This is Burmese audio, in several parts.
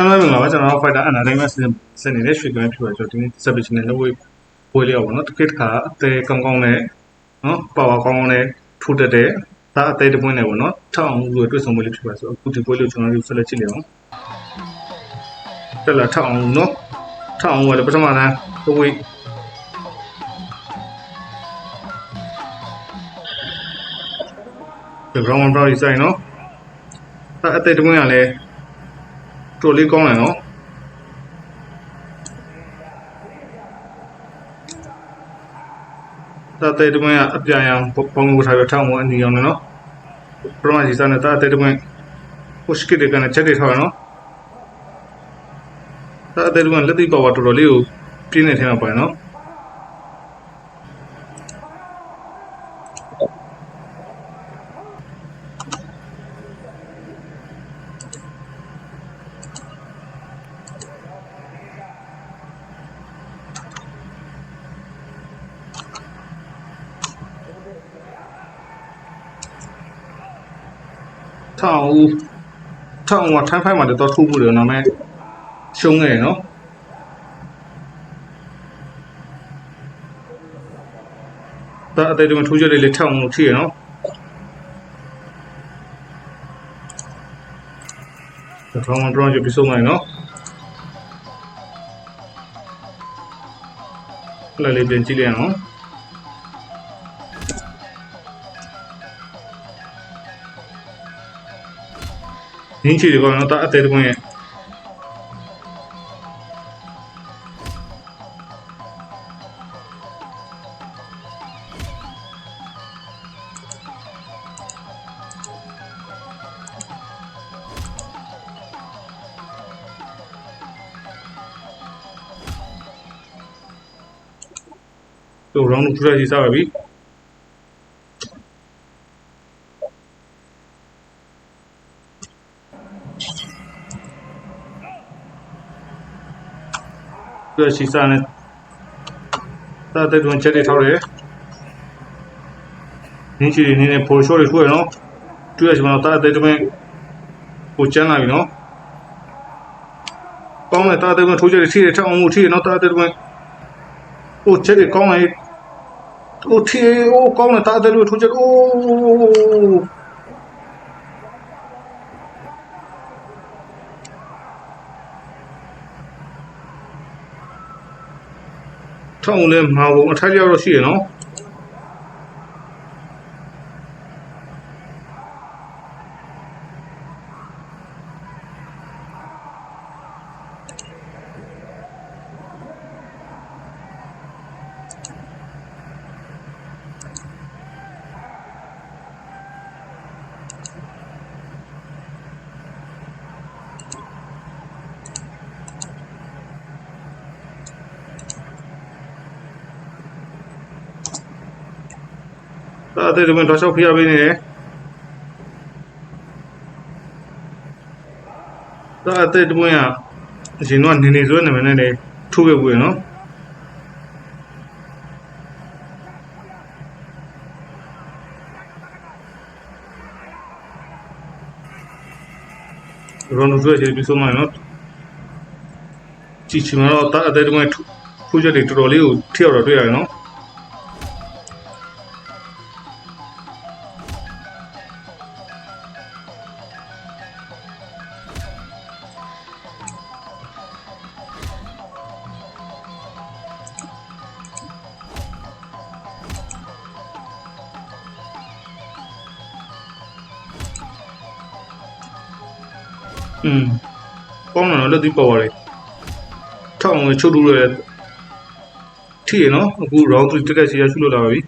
ကျွန်တော်တို့ကကျွန်တော် fighter entertainment စင်နေတဲ့ရွှေကန်းဖြူရကျွန်တော်ဒီ submission နဲ့လုပ်ဝေးလေးအောင်နော်တစ်ခေတ်တစ်ခါအသေးကောင်းကောင်းနဲ့နော် power ကောင်းကောင်းနဲ့ထိုးတက်တဲ့ဒါအသေးတစ်ပွင့်နဲ့ပေါ့နော်ထောက်အောင်လို့တွေ့ဆုံမှုလေးဖြစ်ပါဆိုအခုဒီပွဲလေးကျွန်တော်တို့ဆက်လက်ကြည့်လိုက်အောင်တက်လာထောက်အောင်နော်ထောက်အောင်ကလည်းပထမတန်းဝေးဒီ ground one priority ဆိုင်နော်အဲ့အသက်တမွင်းကလည်း တော်လေးကောင်းတယ်နော်ဒါတဲ့တမွင်းကအပြာရောင်ပုံပုံထားရထောင်းမအနီအောင်နော်ပရမကြီးစားနေတာတဲ့တမွင်း push kit တွေကလည်းချက်တွေထားရနော်ဒါတဲ့တမွင်းလက်သိပါဝါတော်တော်လေးကိုပြင်းနေထဲမှာပါနော် ထောင်ဦးထောင်ဦးကထိုင်းဖိုင်မှာတော့ထိုးဖို့တယ်နော်မဲရှုံးခဲ့ရနော်ဒါအသေးတုံးထိုးချက်လေးလေးထောင်လို့ထိရနော်ဒါထောင်မှာတော့ကြပြီးဆုံးနိုင်နော်လည်းလေးပြန်ကြည့်လိုက်အောင် ရင်းချီတွေကတော့တာအသေးတုံးရဲ့တို့ round ထူရစီစားပါပြီ ကွဲရှိစနဲ့သာတဲ့ကုန်းချက်တွေထောက်တယ်နင်းချီနင်းနေပိုရှိုးတွေခုရနော်တွေ့ရချင်မှာသာတဲ့ကုန်းကိုချမ်းလာပြီနော်ကောင်းတယ်သာတဲ့ကုန်းထိုးချက်တွေထိတယ်ထောက်အောင်မှုထိတယ်နော်သာတဲ့ကုန်းဟိုချက်တွေကောင်းတယ်ဟိုထိဟိုကောင်းတယ်သာတဲ့ကုန်းထိုးချက်အိုး ထောင်းလဲမှာဘုံအထိုက်ရောက်တော့ရှိရနော် တာတယ်တော့တော့ရှောက်ဖိရပေးနေတယ်တာတယ်တော့ကအရင်တော့နေနေစွဲနေမနဲ့လေထိုးခဲ့ဘူးရနော်ရောနုဆွဲချပြီးဆုံးမနော်ကြည့်ချင်တော့တာတဲ့တော့ထိုးချက်တွေတော်တော်လေးကိုထိရောက်တော့တွေ့ရတယ်နော် อืมကောင်းတယ်နော်လက်သီးပေါ်ပါလေထောက်အောင်ချုပ်တူရဲထိရနော်အခု round 3တက်တက်စီရရှုလို့လာပါပြီ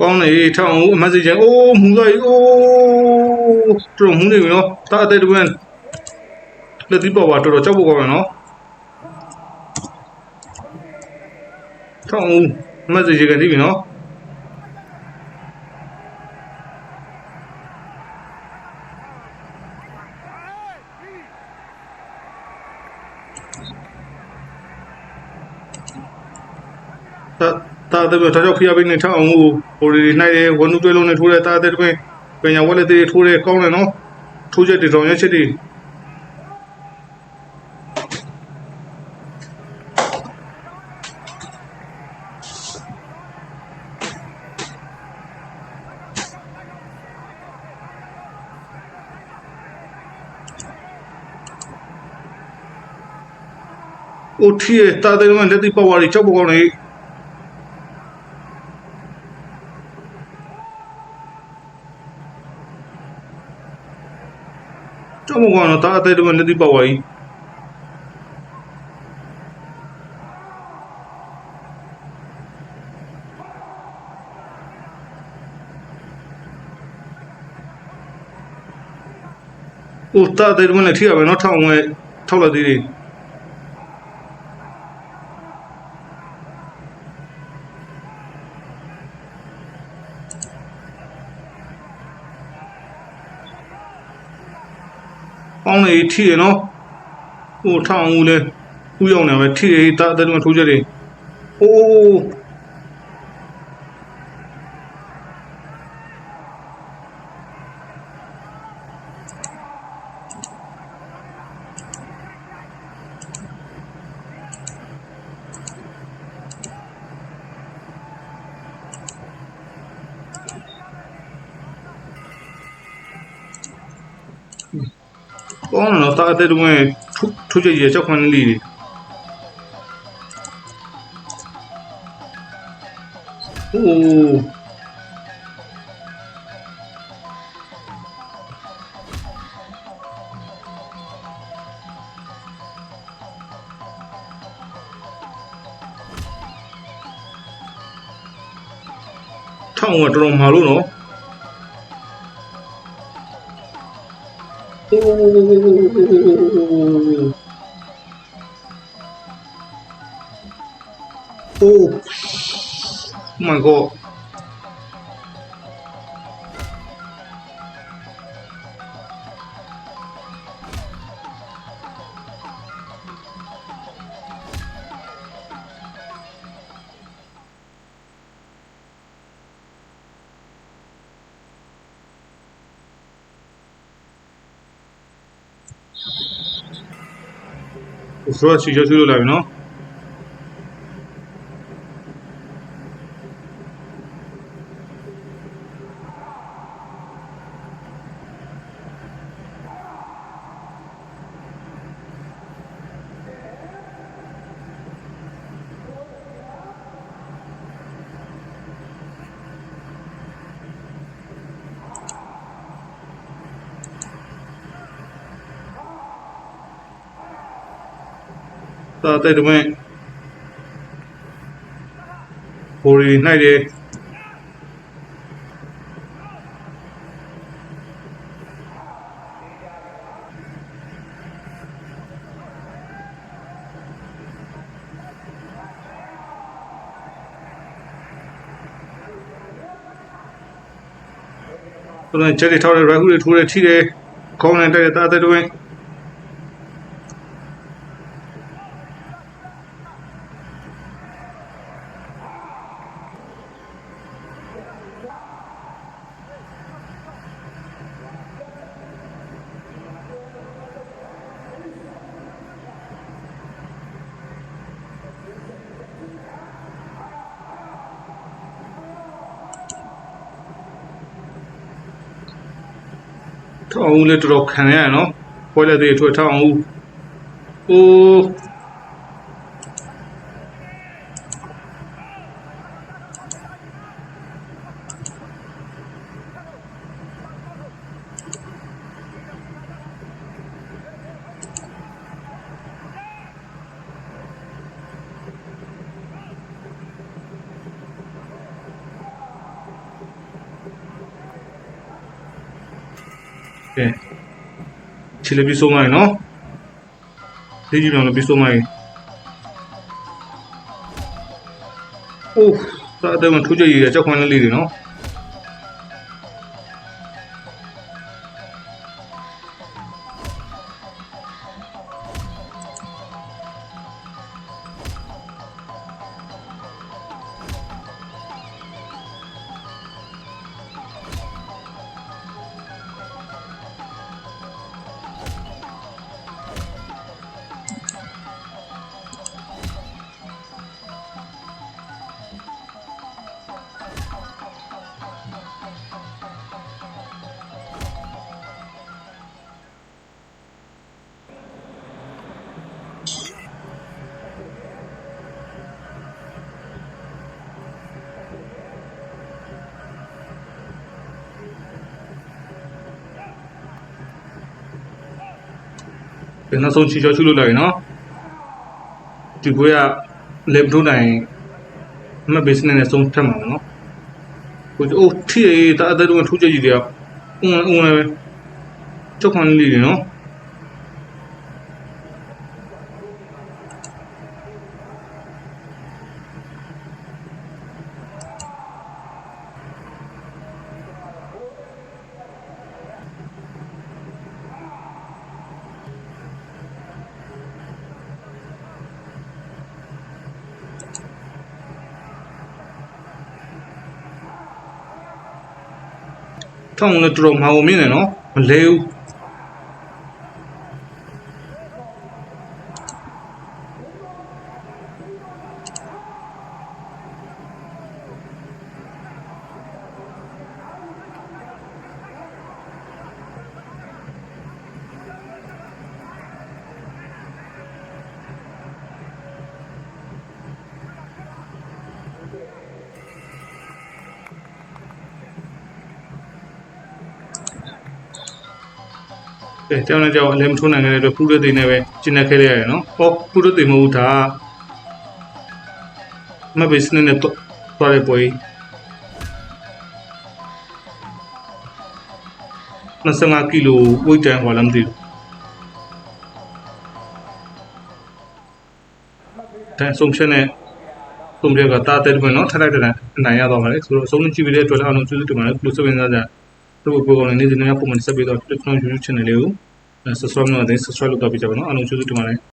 ကောင်းတယ်ထောက်အောင်အမတ်စီချင်အိုးမူလိုက်အိုးးတော်မှုနေပြီနော်တာအသေးတကွန်းလက်ဒီပေါ်ပါတော်တော်ကြောက်ဖို့ကောင်းတယ်နော်ထောင်းဦးမက်ဆေ့ချ်ကနေပြီနော်တာတာတဲ့တော့ကြောက်ဖျားပိနေထောင်းအောင် ဟိုဒီနိုင်တယ်ဝန်နူတွေလုံးနဲ့ထိုးတယ်တာတဲ့တကွန်းပညာဝက်လက်တွေထိုးတယ်ကောင်းတယ်နော်ထိုးချက်တွေတောင်ရက်ချက်တွေ။အိုထီရဲ့တာတယ်မလက်တိပေါ်ဝါရီချက်ပေါ်ကောင်းနေ။ ချက်ပေါ်ကောင်းတော့တာတယ်မလက်တိပေါ်ဝါရီ။အိုတာတယ်မလက်ထီရပဲနော်ထောင်းဝဲထောက်လာသေးတယ်။ ပေါင်းနေထိရနော်ဟိုထောင်းဦးလဲဥရောက်နေပဲထိရတာတဲ့မှာထိုးချက်တွေအိုး ပေါင်းတော့တာတဲ့မှာထိုးချက်ရချက်ခွန်းလေးတွေအိုးထောင်းကတော်တော်မာလို့နော် วิ่งวิ่งวิ่งวิ่งวิ่งวิ่งวิ่งวิ่งวิ่งวิ่งโอ้มันก็ ဆိုတော့ချီချဆွေးလို့လာပြီ နော်တာတဲ့တမင်ဟိုရီနိုင်တယ်သူကချက်တွေထောက်တယ်ရက်ခုတွေထိုးတယ်ထိတယ်ခေါင်းနဲ့တိုက်တယ်တာတဲ့တမင် ထောင်းဦးလေးတော်တော်ခံရရနော်ပွဲလက်သေးထွက်ထောင်းဦးအိုး ကဲချီလေးပြီးဆုံးလိုက်နော်ဒီကြီးပြောင်းလို့ပြီးဆုံးလိုက်အိုးသာအတော့ထူးကြရည်ကြောက်ခွန်းလေးလေးတွေနော် နောက်ဆုံးချီချောချူလို့လိုက်နော်ဒီဘွေကလေဘထိုးနိုင်မဘစ်စနဲ့ဆုံးဖြတ်မှာနော်ကိုအိုးထီရတာအတဲ့တော့ထူးကြည့်ကြရဦးဦးလည်းကြောက်ခွန်လေးတွေနော် ထောင်းလည်းတော်တော်မအောင်မြင်နေနော်မလဲဘူး ကဲတောင်းလည်းကြောက်လည်းမထိုးနိုင်ခဲ့တဲ့အတွက်ပူရသိနေပဲကျင်းနေခဲ့ရတယ်နော်ဟောပူရသိမဟုတ်ဘူးဒါမဘစ်စနဲ့တော့သွားရပွဲ25ကီလိုဝိတ်တန်ဟောလမ်းတီတန်ဆုံးချက်နဲ့ဆုံးဖြတ်ကတာတဲ့ဘယ်နော်ထလိုက်တဲ့နိုင်ရတော့မှာလေဆိုတော့ဆုံးကြည့်ပြီးတဲ့အတွက်လည်းအားလုံးကျေးဇူးတင်ပါတယ်လို့ဆိုရင်သားကြ တို့ကိုကောင်းနေနေနေပုံမှန်ဆက်ပြီးတော့ကျွန်တော် YouTube channel လေးကို subscribe လုပ်တဲ့ subscribe လုပ်တော့ပြကြပါတော့အားလုံးကျေးဇူးတင်ပါတယ်